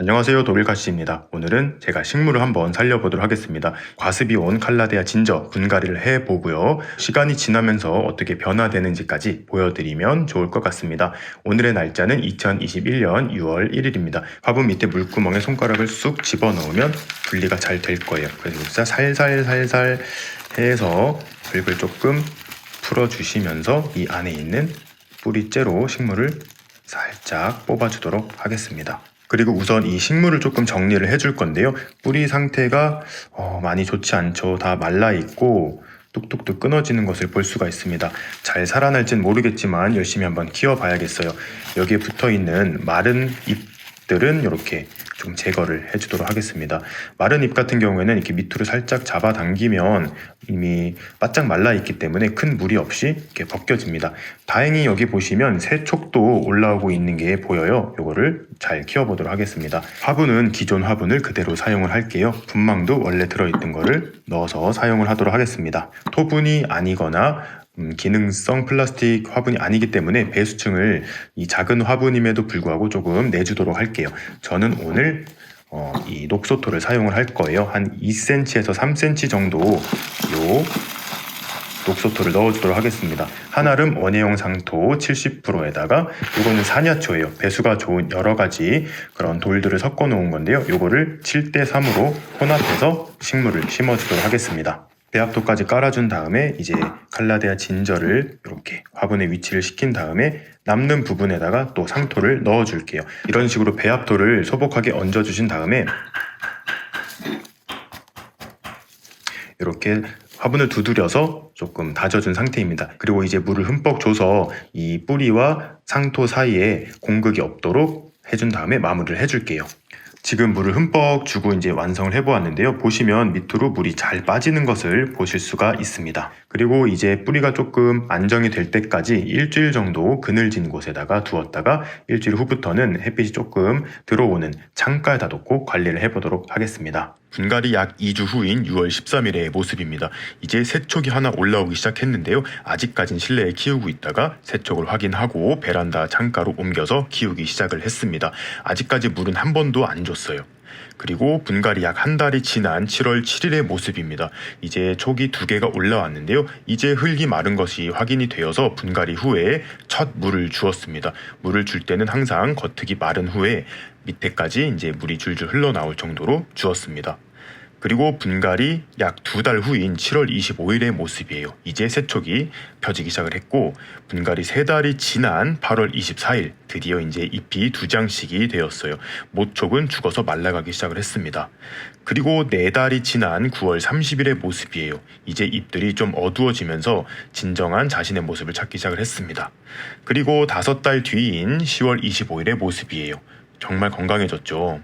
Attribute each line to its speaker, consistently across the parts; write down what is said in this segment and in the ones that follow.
Speaker 1: 안녕하세요 도빌카씨입니다. 오늘은 제가 식물을 한번 살려보도록 하겠습니다. 과습이 온 칼라데아 진저 분갈이를 해보고요. 시간이 지나면서 어떻게 변화되는지까지 보여드리면 좋을 것 같습니다. 오늘의 날짜는 2021년 6월 1일입니다. 화분 밑에 물구멍에 손가락을 쑥 집어넣으면 분리가 잘 될 거예요. 그래서 진짜 살살살살 해서 흙을 조금 풀어주시면서 이 안에 있는 뿌리째로 식물을 살짝 뽑아주도록 하겠습니다. 그리고 우선 이 식물을 조금 정리를 해줄 건데요. 뿌리 상태가 어, 많이 좋지 않죠. 다 말라 있고 뚝뚝뚝 끊어지는 것을 볼 수가 있습니다. 잘 살아날진 모르겠지만 열심히 한번 키워봐야겠어요. 여기에 붙어 있는 마른 잎 들은 이렇게 좀 제거를 해주도록 하겠습니다. 마른 잎 같은 경우에는 이렇게 밑으로 살짝 잡아당기면 이미 바짝 말라 있기 때문에 큰 무리 없이 이렇게 벗겨집니다. 다행히 여기 보시면 새촉도 올라오고 있는 게 보여요. 요거를 잘 키워보도록 하겠습니다. 화분은 기존 화분을 그대로 사용을 할게요. 분망도 원래 들어있던 거를 넣어서 사용을 하도록 하겠습니다. 토분이 아니거나 음, 기능성 플라스틱 화분이 아니기 때문에 배수층을 이 작은 화분임에도 불구하고 조금 내주도록 할게요. 저는 오늘 어, 이 녹소토를 사용을 할 거예요. 한 2cm에서 3cm 정도 요 녹소토를 넣어주도록 하겠습니다. 한아름 원예용 상토 70%에다가 이거는 산야초예요. 배수가 좋은 여러 가지 그런 돌들을 섞어 놓은 건데요. 요거를 7대 3으로 혼합해서 식물을 심어주도록 하겠습니다. 배합토까지 깔아준 다음에 이제 칼라데아 진저를 이렇게 화분에 위치를 시킨 다음에 남는 부분에다가 또 상토를 넣어줄게요. 이런 식으로 배합토를 소복하게 얹어주신 다음에 이렇게 화분을 두드려서 조금 다져준 상태입니다. 그리고 이제 물을 흠뻑 줘서 이 뿌리와 상토 사이에 공극이 없도록 해준 다음에 마무리를 해줄게요. 지금 물을 흠뻑 주고 이제 완성을 해보았는데요. 보시면 밑으로 물이 잘 빠지는 것을 보실 수가 있습니다. 그리고 이제 뿌리가 조금 안정이 될 때까지 일주일 정도 그늘진 곳에다가 두었다가 일주일 후부터는 햇빛이 조금 들어오는 창가에다 놓고 관리를 해보도록 하겠습니다. 분갈이 약 2주 후인 6월 13일의 모습입니다. 이제 새촉이 하나 올라오기 시작했는데요. 아직까진 실내에 키우고 있다가 새촉을 확인하고 베란다 창가로 옮겨서 키우기 시작을 했습니다. 아직까지 물은 한 번도 안 줬어요. 그리고 분갈이 약 한 달이 지난 7월 7일의 모습입니다. 이제 촉이 두 개가 올라왔는데요. 이제 흙이 마른 것이 확인이 되어서 분갈이 후에 첫 물을 주었습니다. 물을 줄 때는 항상 겉흙이 마른 후에 밑에까지 이제 물이 줄줄 흘러나올 정도로 주었습니다. 그리고 분갈이 약 두 달 후인 7월 25일의 모습이에요. 이제 새촉이 펴지기 시작을 했고 분갈이 세 달이 지난 8월 24일 드디어 이제 잎이 두 장씩이 되었어요. 모촉은 죽어서 말라가기 시작을 했습니다. 그리고 네 달이 지난 9월 30일의 모습이에요. 이제 잎들이 좀 어두워지면서 진정한 자신의 모습을 찾기 시작을 했습니다. 그리고 다섯 달 뒤인 10월 25일의 모습이에요. 정말 건강해졌죠.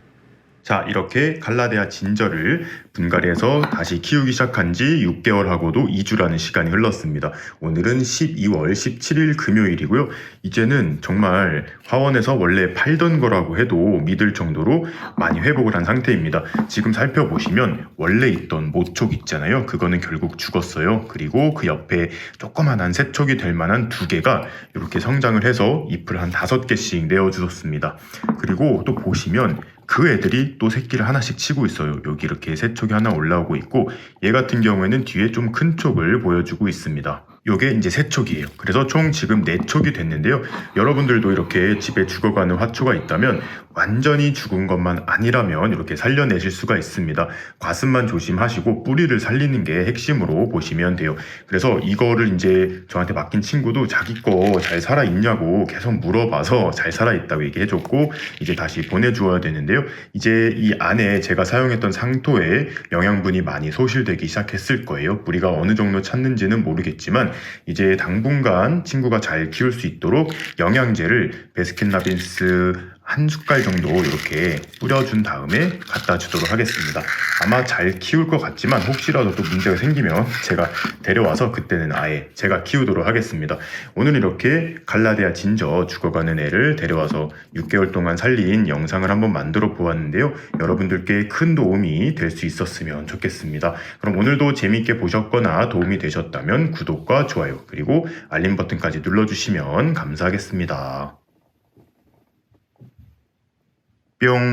Speaker 1: 자, 이렇게 갈라데아 진저를 분갈이에서 다시 키우기 시작한 지 6개월하고도 2주라는 시간이 흘렀습니다. 오늘은 12월 17일 금요일이고요. 이제는 정말 화원에서 원래 팔던 거라고 해도 믿을 정도로 많이 회복을 한 상태입니다. 지금 살펴보시면 원래 있던 모촉 있잖아요. 그거는 결국 죽었어요. 그리고 그 옆에 조그만한 새촉이 될 만한 두 개가 이렇게 성장을 해서 잎을 한 다섯 개씩 내어주었습니다. 그리고 또 보시면 그 애들이 또 새끼를 하나씩 치고 있어요. 여기 이렇게 새 촉이 하나 올라오고 있고 얘 같은 경우에는 뒤에 좀 큰 촉을 보여주고 있습니다. 요게 이제 세 촉이에요. 그래서 총 지금 네 촉이 됐는데요. 여러분들도 이렇게 집에 죽어가는 화초가 있다면 완전히 죽은 것만 아니라면 이렇게 살려내실 수가 있습니다. 과습만 조심하시고 뿌리를 살리는 게 핵심으로 보시면 돼요. 그래서 이거를 이제 저한테 맡긴 친구도 자기 거 잘 살아 있냐고 계속 물어봐서 잘 살아 있다고 얘기해줬고 이제 다시 보내주어야 되는데요. 이제 이 안에 제가 사용했던 상토에 영양분이 많이 소실되기 시작했을 거예요. 뿌리가 어느 정도 찼는지는 모르겠지만 이제 당분간 친구가 잘 키울 수 있도록 영양제를 베스킨라빈스 한 숟갈 정도 이렇게 뿌려준 다음에 갖다 주도록 하겠습니다. 아마 잘 키울 것 같지만 혹시라도 또 문제가 생기면 제가 데려와서 그때는 아예 제가 키우도록 하겠습니다. 오늘 이렇게 갈라데아 진저 죽어가는 애를 데려와서 6개월 동안 살린 영상을 한번 만들어 보았는데요. 여러분들께 큰 도움이 될 수 있었으면 좋겠습니다. 그럼 오늘도 재미있게 보셨거나 도움이 되셨다면 구독과 좋아요 그리고 알림 버튼까지 눌러주시면 감사하겠습니다. yung